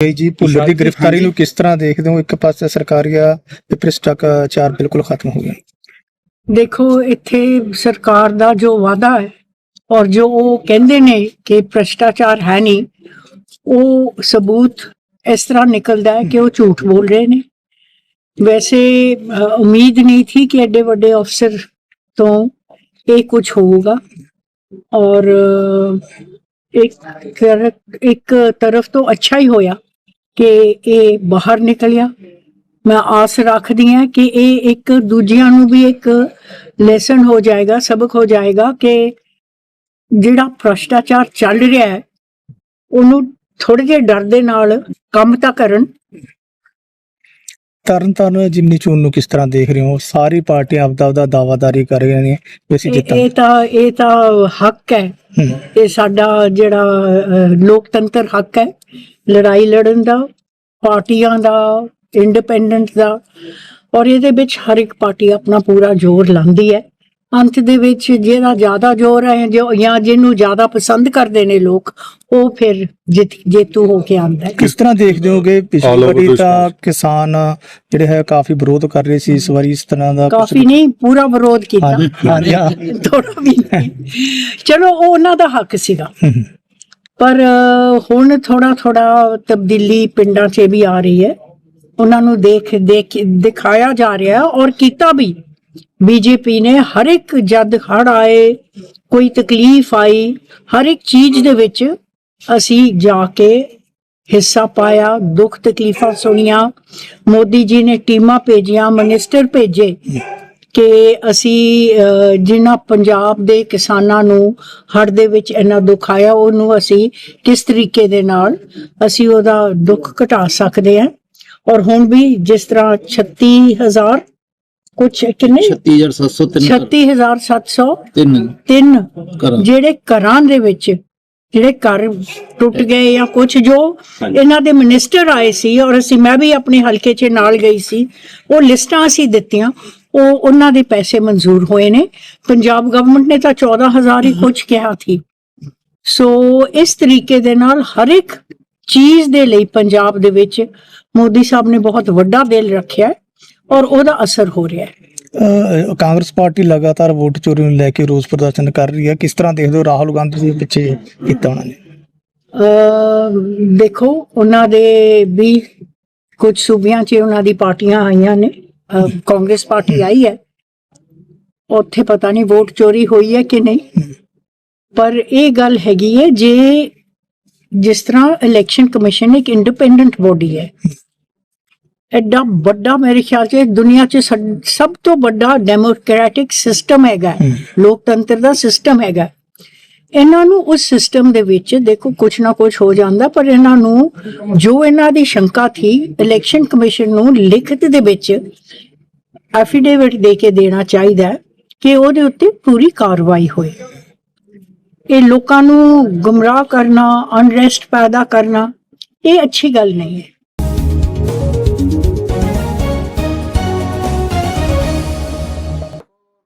ਇਹ ਜੀ ਭੁੱਲਰ ਦੀ ਗ੍ਰਿਫਤਾਰੀ ਨੂੰ ਕਿਸ ਤਰ੍ਹਾਂ ਦੇਖਦੇ ਹੋ? ਇੱਕ ਪਾਸੇ ਸਰਕਾਰੀਆ ਤੇ ਭ੍ਰਿਸ਼ਟਾਚਾਰ ਬਿਲਕੁਲ ਖਤਮ ਹੋ ਗਿਆ ਦੇਖੋ ਇੱਥੇ ਸਰਕਾਰ ਦਾ ਜੋ ਵਾਅਦਾ ਹੈ ਔਰ ਜੋ ਉਹ ਕਹਿੰਦੇ ਨੇ ਕਿ ਭ੍ਰਸ਼ਟਾਚਾਰ ਹੈ ਨਹੀਂ ਉਹ ਸਬੂਤ ਇਸ ਤਰ੍ਹਾਂ ਨਿਕਲਦਾ ਹੈ ਕਿ ਉਹ ਝੂਠ ਬੋਲ ਰਹੇ ਨੇ। ਵੈਸੇ ਉਮੀਦ ਨਹੀਂ ਥੀ ਕਿ ਐਡੇ ਵੱਡੇ ਅਫਸਰ ਤੋਂ ਇਹ ਕੁਝ ਹੋਊਗਾ। ਔਰ ਇੱਕ ਇੱਕ ਤਰਫ ਤੋਂ ਅੱਛਾ ਹੀ ਹੋਇਆ। ਕਿ ਇਹ ਬਾਹਰ ਨਿਕਲਿਆ। ਮੈਂ ਆਸ ਰੱਖਦੀ ਹਾਂ ਕਿ ਇਹ ਇੱਕ ਦੂਜਿਆਂ ਨੂੰ ਵੀ ਇੱਕ ਲੈਸਨ ਹੋ ਜਾਏਗਾ, ਸਬਕ ਹੋ ਜਾਏਗਾ ਕਿ ਜਿਹੜਾ ਭ੍ਰਸ਼ਟਾਚਾਰ ਚੱਲ ਰਿਹਾ ਹੈ, ਉਹਨੂੰ ਥੋੜੇ ਜਿਹੇ ਡਰ ਦੇ ਨਾਲ ਕੰਮ ਤਾਂ ਕਰਨ। ਤਰਨ ਤਾਰਨ ਜਿਮਨੀ ਚੋਣ ਨੂੰ ਕਿਸ ਤਰ੍ਹਾਂ ਦੇਖ ਰਹੇ ਹੋ? ਸਾਰੀ ਪਾਰਟੀਆਂ ਆਪਦਾ ਆਪਦਾ ਦਾਵਾਦਾਰੀ ਕਰ ਰਹੀਆਂ ਨੇ ਵੀ ਅਸੀਂ ਇਹ ਜਿੱਤਾਂ। ਇਹ ਤਾਂ ਇਹ ਤਾਂ ਹੱਕ ਹੈ। ਇਹ ਸਾਡਾ ਜਿਹੜਾ ਅਹ, ਲੋਕਤੰਤਰ ਹੱਕ ਹੈ। ਲੜਾਈ ਲੜਨ ਦਾ ਪਾਰਟੀਆਂ ਦਾ ਇੰਡੀਪੈਂਡੈਂਟ ਦਾ। ਔਰ ਇਹਦੇ ਵਿੱਚ ਹਰ ਇੱਕ ਪਾਰਟੀ ਆਪਣਾ ਪੂਰਾ ਜ਼ੋਰ ਲਾਉਂਦੀ ਹੈ। ਅੰਤ ਦੇ ਵਿੱਚ ਜਿਹੜਾ ਜ਼ਿਆਦਾ ਜ਼ੋਰ ਹੈ ਜੋ ਜਾਂ ਜਿਹਨੂੰ ਜ਼ਿਆਦਾ ਪਸੰਦ ਕਰਦੇ ਨੇ ਲੋਕ ਉਹ ਫਿਰ ਜਿੱਤ ਹੋ ਕੇ ਆਉਂਦਾ ਹੈ ਕਿਸ ਤਰ੍ਹਾਂ ਦੇਖਦੇ ਹੋਗੇ ਪਿਛਲੀ ਵਾਰੀ ਤਾਂ. ਕਿਸਾਨ ਜਿਹੜੇ ਹੈ ਕਾਫੀ ਵਿਰੋਧ ਕਰ ਰਹੇ ਸੀ ਇਸ ਵਾਰੀ ਇਸ ਤਰ੍ਹਾਂ ਦਾ ਕਾਫੀ ਨਹੀਂ ਪੂਰਾ ਵਿਰੋਧ ਕੀਤਾ ਹਾਂਜੀ ਹਾਂ। ਥੋੜਾ ਵੀ ਨਹੀਂ ਚਲੋ ਉਹ ਉਹਨਾਂ ਦਾ ਹੱਕ ਸੀਗਾ ਹੂੰ, ਹੂੰ। ਪਰ ਹੁਣ ਥੋੜਾ ਥੋੜਾ ਤਬਦੀਲੀ ਪਿੰਡਾਂ 'ਚ ਵੀ ਆ ਰਹੀ ਹੈ ਉਹਨਾਂ ਨੂੰ ਦੇਖ ਦੇਖ ਦਿਖਾਇਆ ਜਾ ਰਿਹਾ ਔਰ ਕੀਤਾ ਵੀ ਬੀਜੇਪੀ ਨੇ ਹਰ ਇੱਕ ਜਦ ਹੜ ਆਏ ਕੋਈ ਤਕਲੀਫ ਆਈ ਹਰ ਇੱਕ ਚੀਜ਼ ਦੇ ਵਿੱਚ ਅਸੀਂ ਜਾ ਕੇ ਹਿੱਸਾ ਪਾਇਆ ਦੁੱਖ ਤਕਲੀਫਾਂ ਸੁਣੀਆਂ। ਮੋਦੀ ਜੀ ਨੇ ਟੀਮਾਂ ਭੇਜੀਆਂ ਮਿਨਿਸਟਰ ਭੇਜੇ ਕਿ ਅਸੀਂ ਅ, ਜਿਨ੍ਹਾਂ ਪੰਜਾਬ ਦੇ ਕਿਸਾਨਾਂ ਨੂੰ ਹੜ੍ਹ ਦੇ ਵਿੱਚ ਇੰਨਾ ਦੁੱਖ ਆਇਆ ਉਹਨੂੰ ਅਸੀਂ ਕਿਸ ਤਰੀਕੇ ਦੇ ਨਾਲ ਅਸੀਂ ਉਹਦਾ ਦੁੱਖ ਘਟਾ ਸਕਦੇ ਹਾਂ। ਔਰ ਹੁਣ ਵੀ ਜਿਸ ਤਰ੍ਹਾਂ 36000 ਕੁਛ ਕਿੰਨੇ? 36703 36703 ਤਿੰਨ। ਜਿਹੜੇ ਘਰਾਂ ਦੇ ਵਿੱਚ ਜਿਹੜੇ ਘਰ ਟੁੱਟ ਗਏ ਜਾਂ ਕੁਝ ਜੋ ਇਹਨਾਂ ਦੇ ਮਿਨਿਸਟਰ ਆਏ ਸੀ ਔਰ ਅਸੀਂ ਮੈਂ ਵੀ ਆਪਣੇ ਹਲਕੇ 'ਚ ਨਾਲ ਗਈ ਸੀ ਉਹ ਲਿਸਟਾਂ ਅਸੀਂ ਦਿੱਤੀਆਂ ਉਹ ਉਹਨਾਂ ਦੇ ਪੈਸੇ ਮਨਜ਼ੂਰ ਹੋਏ ਨੇ। ਪੰਜਾਬ ਗਵਰਨਮੈਂਟ ਨੇ ਤਾਂ 14000 ਹੀ ਕੁਝ ਕਿਹਾ ਸੀ। ਸੋ ਇਸ ਤਰੀਕੇ ਦੇ ਨਾਲ ਹਰ ਇੱਕ ਚੀਜ਼ ਦੇ ਲਈ ਪੰਜਾਬ ਦੇ ਵਿੱਚ ਮੋਦੀ ਸਾਹਿਬ ਨੇ ਬਹੁਤ ਵੱਡਾ ਦਿਲ ਰੱਖਿਆ ਹੈ। ਔਰ ਉਹਦਾ ਅਸਰ ਹੋ ਰਿਹਾ ਹੈ। ਅਹ, ਕਾਂਗਰਸ ਪਾਰਟੀ ਲਗਾਤਾਰ ਵੋਟ ਚੋਰੀ ਨੂੰ ਲੈ ਕੇ ਰੋਸ ਪ੍ਰਦਰਸ਼ਨ ਕਰ ਰਹੀ ਹੈ। ਕਿਸ ਤਰ੍ਹਾਂ ਦੇਖਦੇ ਹੋ ਰਾਹੁਲ ਗਾਂਧੀ ਦੇ ਪਿੱਛੇ ਕੀਤਾ ਉਹਨਾਂ ਨੇ? ਦੇਖੋ ਉਹਨਾਂ ਦੇ ਵੀ ਕੁਝ ਸੂਬਿਆਂ 'ਚ ਉਹਨਾਂ ਦੀ ਪਾਰਟੀਆਂ ਆਈਆਂ ਨੇ। ਅਹ ਕਾਂਗਰਸ ਪਾਰਟੀ ਆਈ ਹੈ। ਉੱਥੇ ਪਤਾ ਨਹੀਂ ਵੋਟ ਚੋਰੀ ਹੋਈ ਹੈ ਕਿ ਨਹੀਂ। ਪਰ ਇਹ ਗੱਲ ਹੈਗੀ ਹੈ ਜੇ ਜਿਸ ਤਰ੍ਹਾਂ ਇਲੈਕਸ਼ਨ ਕਮਿਸ਼ਨ ਇੱਕ ਇੰਡੀਪੈਂਡੈਂਟ ਬੋਡੀ ਹੈ। ਐਡਾ ਵੱਡਾ ਮੇਰੇ ਖਿਆਲ 'ਚ ਦੁਨੀਆ 'ਚ ਸਭ- ਤੋਂ ਵੱਡਾ ਡੈਮੋਕ੍ਰੈਟਿਕ ਸਿਸਟਮ ਹੈਗਾ। ਲੋਕਤੰਤਰ ਦਾ ਸਿਸਟਮ ਹੈਗਾ। ਇਹਨਾਂ ਨੂੰ ਉਸ ਸਿਸਟਮ ਦੇ ਵਿੱਚ ਦੇਖੋ ਕੁਝ ਨਾ ਕੁਝ ਹੋ ਜਾਂਦਾ ਪਰ ਇਹਨਾਂ ਨੂੰ ਜੋ ਇਹਨਾਂ ਦੀ ਸ਼ੰਕਾ ਥੀ ਇਲੈਕਸ਼ਨ ਕਮਿਸ਼ਨ ਨੂੰ ਲਿਖਤ ਦੇ ਵਿੱਚ ਐਫੀਡੇਵਿਟ ਦੇ ਕੇ ਦੇਣਾ ਚਾਹੀਦਾ ਕਿ ਉਹਦੇ ਉੱਤੇ ਪੂਰੀ ਕਾਰਵਾਈ ਹੋਏ ਇਹ ਲੋਕਾਂ ਨੂੰ ਗੁੰਮਰਾਹ ਕਰਨਾ ਅਨਰੈਸਟ ਪੈਦਾ ਕਰਨਾ ਇਹ ਅੱਛੀ ਗੱਲ ਨਹੀਂ ਹੈ